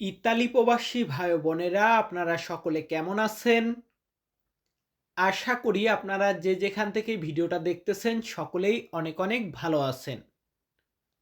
Italy প্রবাসী ভাই বোনেরা, আপনারা সকলে কেমন আছেন? আশা করি আপনারা যে যেখান থেকে ভিডিওটা দেখতেছেন, সকলেই অনেক অনেক ভালো আছেন।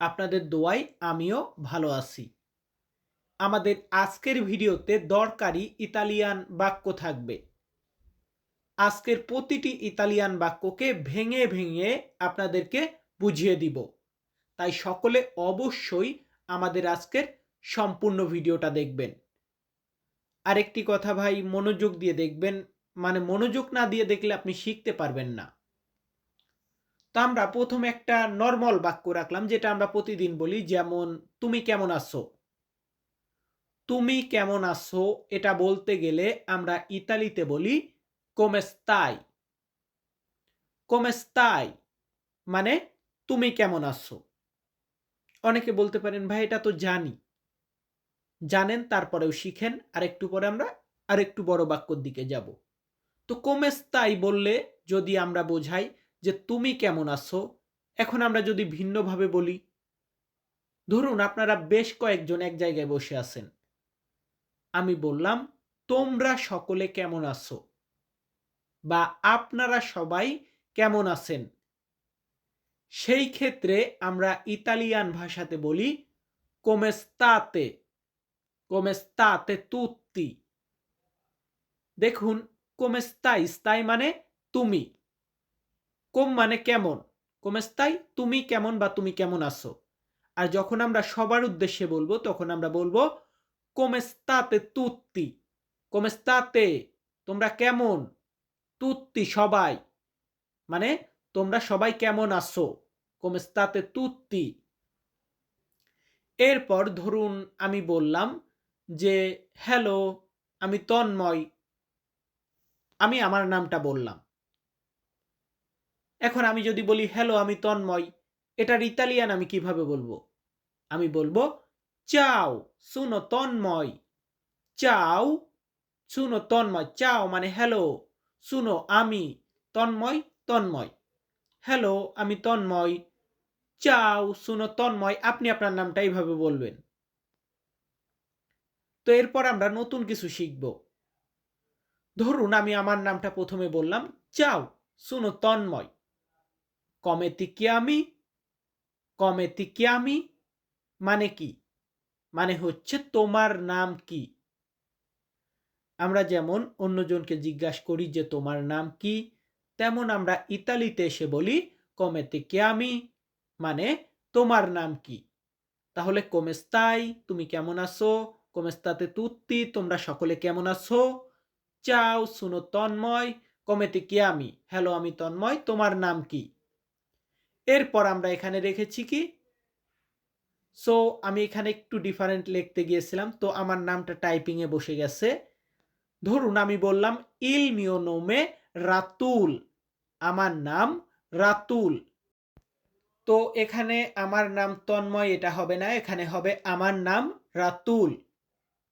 আপনাদের দোয়াই আমিও ভালো আছি। আমাদের আজকের ভিডিওতে দরকারি ইতালিয়ান বাক্য থাকবে। আজকের প্রতিটি ইতালিয়ান বাক্যকে ভেঙে ভেঙে আপনাদেরকে বুঝিয়ে দিব। তাই সকলে অবশ্যই আমাদের আজকের সম্পূর্ণ ভিডিওটা দেখবেন। আরেকটি কথা ভাই, মনোযোগ দিয়ে দেখবেন। মানে মনোযোগ না দিয়ে দেখলে আপনি শিখতে পারবেন না। তো আমরা প্রথম একটা নর্মাল বাক্য রাখলাম, যেটা আমরা প্রতিদিন বলি, যেমন, তুমি কেমন আছো? তুমি কেমন আছো? এটা বলতে গেলে আমরা ইতালিতে বলি কোমেস্তাই কোমেস্তাই মানে তুমি কেমন আছো? অনেকে বলতে পারেন, ভাই, এটা তো জানি। জানেন, তারপরেও শিখেন আর একটু পরে আমরা আর একটু বড় বাক্যর দিকে যাব। তো কোমেস্তাই বললে যদি আমরা বোঝাই যে তুমি কেমন আছো, এখন আমরা যদি ভিন্নভাবে বলি, ধরুন আপনারা বেশ কয়েকজন এক জায়গায় বসে আছেন। আমি বললাম, তোমরা সকলে কেমন আছো? বা, আপনারা সবাই কেমন আছেন? সেই ক্ষেত্রে আমরা ইতালিয়ান ভাষাতে বলি, কোমেস্তাতে। কোমেস্তাতে তুত্তি দেখুন কোমেস্তাই স্তাই মানে তুমি। কোম মানে কেমন? কোমেস্তাই তুমি কেমন বা তুমি কেমন আছো? আর যখন আমরা সবার উদ্দেশ্যে বলব, তখন আমরা বলব কোমেস্তাতে তুত্তি কোমেস্তাতে তোমরা কেমন? তুত্তি সবাই। মানে তোমরা সবাই কেমন আছো? কোমেস্তাতে তুত্তি এরপর ধরুন আমি বললাম যে, হ্যালো, আমি তন্ময়। আমি আমার নামটা বললাম। এখন আমি যদি বলি, হ্যালো, আমি তন্ময়, এটার ইতালিয়ান আমি কীভাবে বলব? আমি বলব, চাও, শুনো তন্ময়। চাও, শুনো তন্ময়। চাও মানে হ্যালো, শুনো আমি, তন্ময় তন্ময়। হ্যালো, আমি তন্ময়। চাও, শুনো তন্ময়। আপনি আপনার নামটা এইভাবে বলবেন। তো এরপর আমরা নতুন কিছু শিখব। ধরুন আমি আমার নামটা প্রথমে বললাম, চাও, শুনো তন্ময়। কমেতি কি আমি কমেতি কি আমি মানে কি? মানে হচ্ছে তোমার নাম কি? আমরা যেমন অন্যজনকে জিজ্ঞাসা করি যে তোমার নাম কি, তেমন আমরা ইতালিতে এসে বলি কমেতে কে আমি মানে তোমার নাম কি? তাহলে কোমেস্তাই তুমি কেমন আছো? কোমেস্তাতে তুত্তি, তোমরা সকলে কেমন আছো? চাও, শুনো তন্ময়, কমেতে কে আমি? হ্যালো, আমি তন্ময়, তোমার নাম কি? এরপর আমরা এখানে রেখেছি কি? সো আমি এখানে একটু ডিফারেন্ট লিখতে গিয়েছিলাম, তো আমার নামটা টাইপিংয়ে বসে গেছে। ধরুন, আমি বললাম ইল মিও নোমে রাতুল আমার নাম রাতুল। তো এখানে আমার নাম তন্ময়, এটা হবে না, এখানে হবে, আমার নাম রাতুল।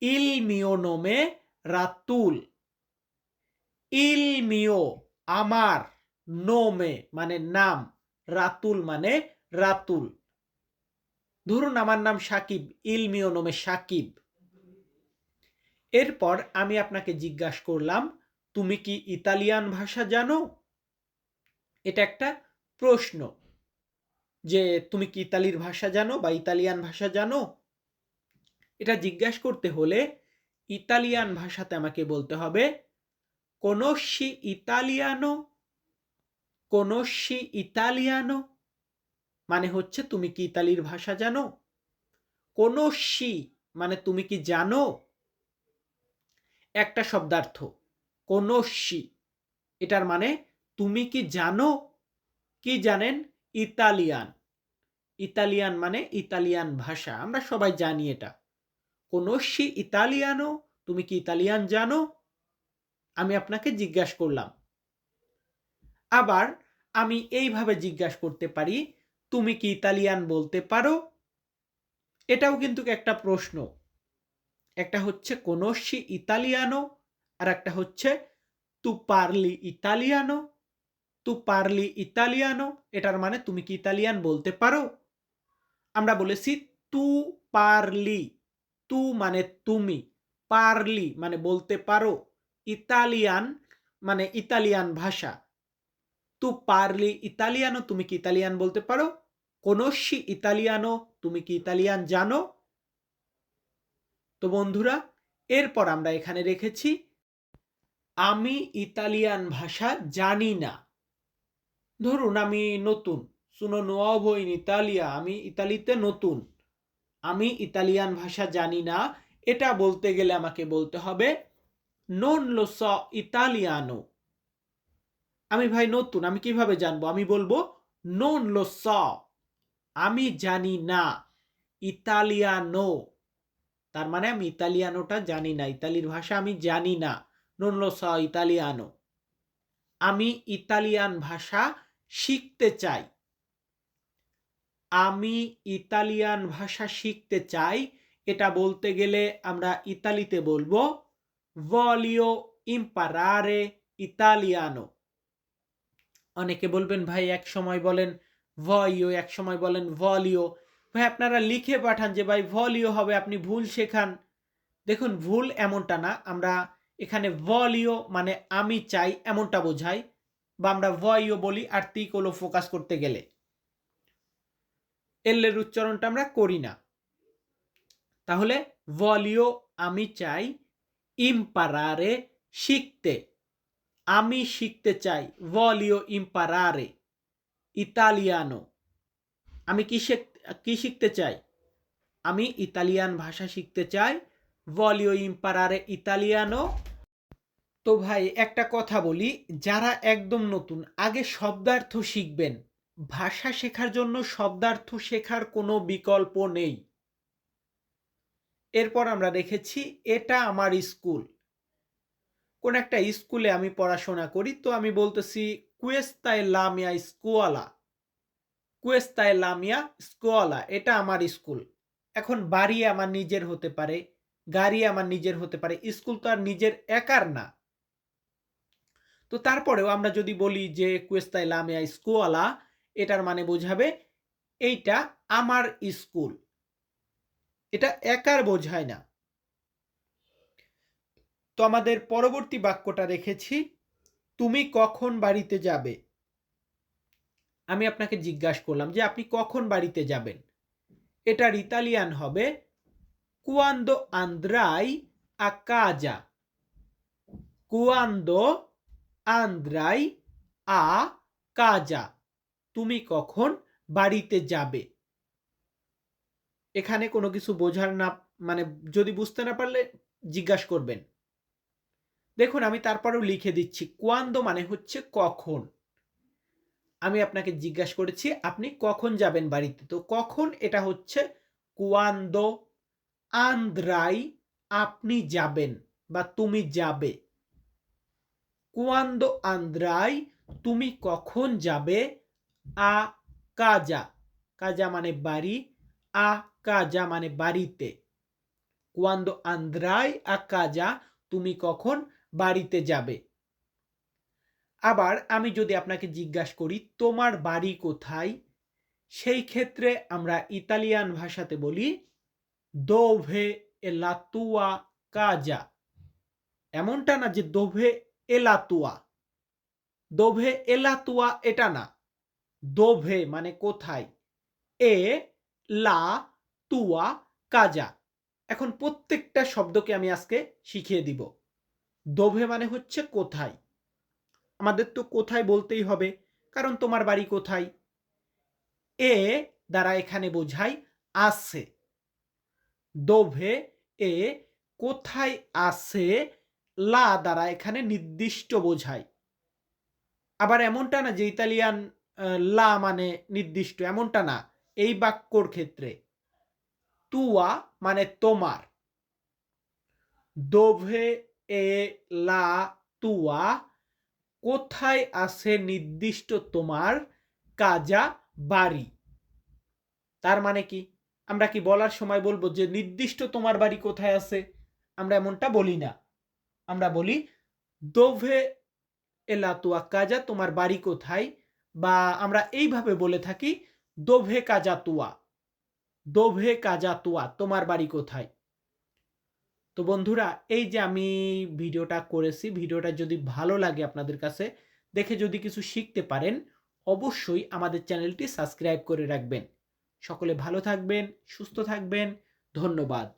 ইল মিও নোমে রাতুল ইল মিও আমার নোমে মানে নাম। রাতুল মানে রাতুল ধরুন আমার নাম সাকিব ইলমিও নোমে সাকিব। এরপর আমি আপনাকে জিজ্ঞাসা করলাম, তুমি কি ইতালিয়ান ভাষা জানো? এটা একটা প্রশ্ন। যে তুমি কি ইতালির ভাষা জানো বা ইতালিয়ান ভাষা জানো? এটা জিজ্ঞাসা করতে হলে ইতালিয়ান ভাষাতে আমাকে বলতে হবে, কোনসি ইতালিয়ানো? কোনসি ইতালিয়ানো? মানে হচ্ছে তুমি কি ইতালির ভাষা জানো? কোনসি মানে তুমি কি জানো? একটা শব্দার্থ, কোনসি এটার মানে তুমি কি জানো? কি জানেন? ইতালিয়ান। ইতালিয়ান মানে ইতালিয়ান ভাষা, আমরা সবাই জানি এটা। কোনসি ইতালিয়ানো তুমি কি ইতালিয়ান জানো? আমি আপনাকে জিজ্ঞাসা করলাম। আবার আমি এইভাবে জিজ্ঞাসা করতে পারি, তুমি কি ইতালিয়ান বলতে পারো? এটাও কিন্তু একটা প্রশ্ন। একটা হচ্ছে কোনসি ইতালিয়ানো আর একটা হচ্ছে তু পারলি ইতালিয়ানো তু পারলি ইতালিয়ানো এটার মানে তুমি কি ইতালিয়ান বলতে পারো? আমরা বলেছি তু পারলি তু মানে তুমি, পারলি মানে বলতে পারো, ইতালিয়ান মানে ইতালিয়ান ভাষা। তু পারলি ইতালিয়ানো তুমি কি ইতালিয়ান বলতে পারো? কোনসি ইতালিয়ানো তুমি কি ইতালিয়ান জানো? তো বন্ধুরা, এরপর আমরা এখানে রেখেছি, আমি ইতালিয়ান ভাষা জানি না। ধরুন আমি নতুন সুনো নোয়াভো ইন ইতালিয়া, আমি ইতালিতে নতুন। আমি ইতালিয়ান ভাষা জানি না, এটা বলতে গেলে আমাকে বলতে হবে নন লো স ইতালিয়ানো আমি ভাই নতুন, আমি কীভাবে জানব? আমি বলব নন লো স আমি জানি না ইতালিয়ানো তার মানে আমি ইতালিয়ানোটা জানি না, ইতালির ভাষা আমি জানি না নন লো স ইতালিয়ানো আমি ইতালিয়ান ভাষা শিখতে চাই। আমি ইতালিয়ান ভাষা শিখতে চাই, এটা বলতে গেলে আমরা ইতালিতে বলব ভলিও ইম্পারারে ইতালিয়ানো অনেকে বলবেন, ভাই, এক সময় বলেন ভয়ও এক সময় বলেন ভলিও ভাই, আপনারা লিখে পাঠান যে, ভাই ভলিও হবে, আপনি ভুল শেখান। দেখুন, ভুল এমনটা না, আমরা এখানে ভলিও মানে আমি চাই, এমনটা বোঝাই, বা আমরা ভয়ও বলি, আর তিকলো ফোকাস করতে গেলে। এলের উচ্চারণটা আমরা করি না। তাহলে ভলিও আমি চাই, ইম্পারারে শিখতে। আমি শিখতে চাই, ভলিও ইম্পারারে, ইতালিয়ানো। আমি কি কি শিখতে চাই? আমি ইতালিয়ান ভাষা শিখতে চাই, ভলিও ইম্পারারে ইতালিয়ানো। তো ভাই, একটা কথা বলি, যারা একদম নতুন, আগে শব্দার্থ শিখবেন। ভাষা শেখার জন্য শব্দার্থ শেখার কোনো বিকল্প নেই। এরপর আমরা রেখেছি এটা আমার স্কুল। কোন একটা স্কুলে আমি পড়াশোনা করি, তো আমি বলতেছি, কুয়েস্তায় লামিয়া স্কুয়ালা। কুয়েস্তায় লামিয়া স্কুয়ালা, এটা আমার স্কুল। এখন বাড়ি আমার নিজের হতে পারে, গাড়ি আমার নিজের হতে পারে, স্কুল তো আর নিজের একার না। তো তারপরেও আমরা যদি বলি যে, কুয়েস্তায় লামিয়া স্কুয়ালা এটার মানে বোঝাবে এইটা আমার স্কুল। এটা একার বোঝায় না। তো আমাদের পরবর্তী বাক্যটা রেখেছি তুমি কখন বাড়িতে যাবে? আমি আপনাকে জিজ্ঞাসা করলাম যে, আপনি কখন বাড়িতে যাবেন? এটার ইতালিয়ান হবে, কুয়ান্দো আন্দ্রাই আকাজা? কুয়ান্দো আন্দ্রাই আ কাজা? তুমি কখন বাড়িতে যাবে? এখানে কোনো কিছু বোঝার না মানে যদি বুঝতে না পারলে জিজ্ঞাসা করবেন। দেখুন, আমি তারপরেও লিখে দিচ্ছি কোয়ান্দো মানে হচ্ছে কখন? আমি আপনাকে জিজ্ঞাসা করেছি, আপনি কখন যাবেন বাড়িতে? তো কখন এটা হচ্ছে কুয়ান্দো আন্দ্রাই আপনি যাবেন বা তুমি যাবে। কোয়ান্দো আন্দ্রাই, তুমি কখন যাবে? আ কাজা। কাজা মানে বাড়ি, আ কাজা মানে বাড়িতে। কুয়ান্দো আন্দ্রাই আ কাজা তুমি কখন বাড়িতে যাবে? আবার আমি যদি আপনাকে জিজ্ঞাসা করি, তোমার বাড়ি কোথায়? সেই ক্ষেত্রে আমরা ইতালিয়ান ভাষাতে বলি দোভে এলাতুয়া কাজা এমনটা না যে দোভে এলাতুয়া দোভে এলাতুয়া এটা না। দোভে মানে কোথায়? এ, লা, তুয়া, কাজা। এখন প্রত্যেকটা শব্দকে আমি আজকে শিখিয়ে দিব। দোভে মানে হচ্ছে কোথায়। আমাদের তো কোথায় বলতেই হবে, কারণ তোমার বাড়ি কোথায়? এ, দ্বারা এখানে বোঝাই আছে। দোভে, এ, কোথায় আছে? লা দ্বারা এখানে নির্দিষ্ট বোঝায়। আবার এমনটা না যে ইতালিয়ান লা মানে নির্দিষ্ট, এমনটা না। এই বাক্যর ক্ষেত্রে, তুয়া মানে তোমার। দোভে এ লা তুয়া, কোথায় আছে নির্দিষ্ট তোমার কাজা বাড়ি? তার মানে কি? আমরা কি বলার সময় বলব যে নির্দিষ্ট তোমার বাড়ি কোথায় আছে? আমরা এমনটা বলি না। আমরা বলি, দোভে এলাতুয়া কাজা তোমার বাড়ি কোথায়? বা আমরা এইভাবে বলে থাকি, দোভে কাজা তুয়া দোভে কাজা তুয়া তোমার বাড়ি কোথায়? তো বন্ধুরা, এই যে আমি ভিডিওটা করেছি, ভিডিওটা যদি ভালো লাগে আপনাদের কাছে, দেখে যদি কিছু শিখতে পারেন, অবশ্যই আমাদের চ্যানেলটি সাবস্ক্রাইব করে রাখবেন। সকলে ভালো থাকবেন, সুস্থ থাকবেন, ধন্যবাদ।